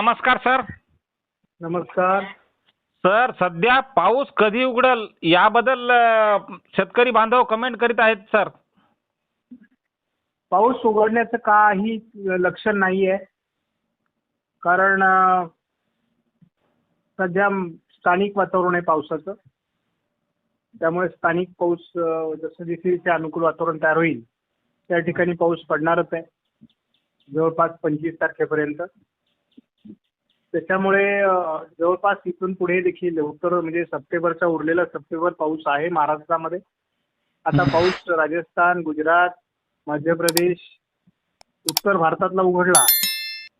नमस्कार सर. नमस्कार. सर सध्या पाऊस कधी उघडल? याबद्दल अ, शेतकरी बांधव कमेंट करीत आहेत सर. पाऊस उघडण्याचं काही लक्षण नाही आहे कारण अं, सध्या स्थानिक वातावरण आहे पावसाचं. त्यामुळे स्थानिक पाऊस अं, जसं जसे ते अनुकूल वातावरण तयार होईल. त्या ठिकाणी पाऊस पडणारच आहे. जवळपास पंचवीस तारखेपर्यंत. त्याच्यामुळे जवळपास इथून पुढे देखील उत्तर म्हणजे सप्टेंबरचा उरलेला सप्टेंबर पाऊस आहे महाराष्ट्रामध्ये. आता पाऊस राजस्थान गुजरात मध्य प्रदेश उत्तर भारतातला उघडला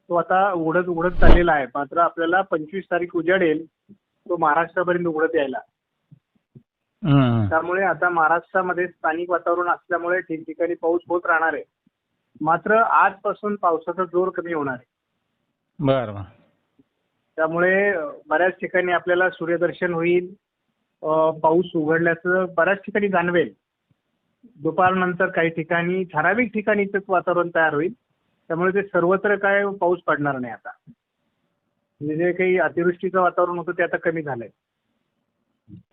तो आता उघडत उघडत चाललेला आहे. मात्र आपल्याला पंचवीस तारीख उजाडेल तो महाराष्ट्रापर्यंत उघडत यायला. त्यामुळे आता महाराष्ट्रामध्ये स्थानिक वातावरण असल्यामुळे ठिकठिकाणी पाऊस होत राहणार आहे. मात्र आजपासून पावसाचा जोर कमी होणार आहे. बरं. त्यामुळे बऱ्याच ठिकाणी आपल्याला सूर्यदर्शन होईल पाऊस उघडल्याचं बऱ्याच ठिकाणी जाणवेल. दुपारनंतर काही ठिकाणी ठराविक ठिकाणी इथंच वातावरण तयार होईल. त्यामुळे ते सर्वत्र काय पाऊस पडणार नाही आता. म्हणजे जे काही अतिवृष्टीचं वातावरण होतं ते आता कमी झालंय.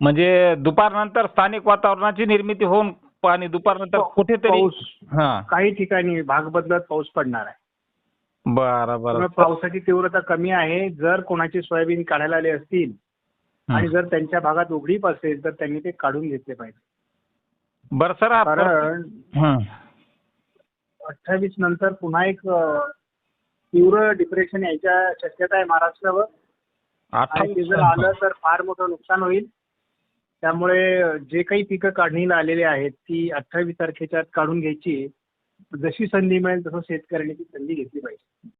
म्हणजे दुपारनंतर स्थानिक वातावरणाची निर्मिती होऊन आणि दुपारनंतर कुठेतरी पाऊस हा. काही ठिकाणी भाग बदलत पाऊस पडणार आहे. बरं बरं. त्यामुळे पावसाची तीव्रता कमी आहे. जर कोणाची सोयाबीन काढायला आले असतील आणि जर त्यांच्या भागात उघडीप असेल तर त्यांनी ते काढून घेतले पाहिजे. बरं सर आपण- कारण हं. अठ्ठावीस नंतर पुन्हा एक अ, तीव्र डिप्रेशन यायच्या शक्यता आहे महाराष्ट्रावर. आणि ते जर आलं तर फार मोठं नुकसान होईल. त्यामुळे जे काही पिकं काढणीला आलेली आहेत ती अठ्ठावीस तारखेच्या आत काढून घ्यायची. जशी संधी मिळेल तसं शेतकऱ्यांनी ती संधी घेतली पाहिजे.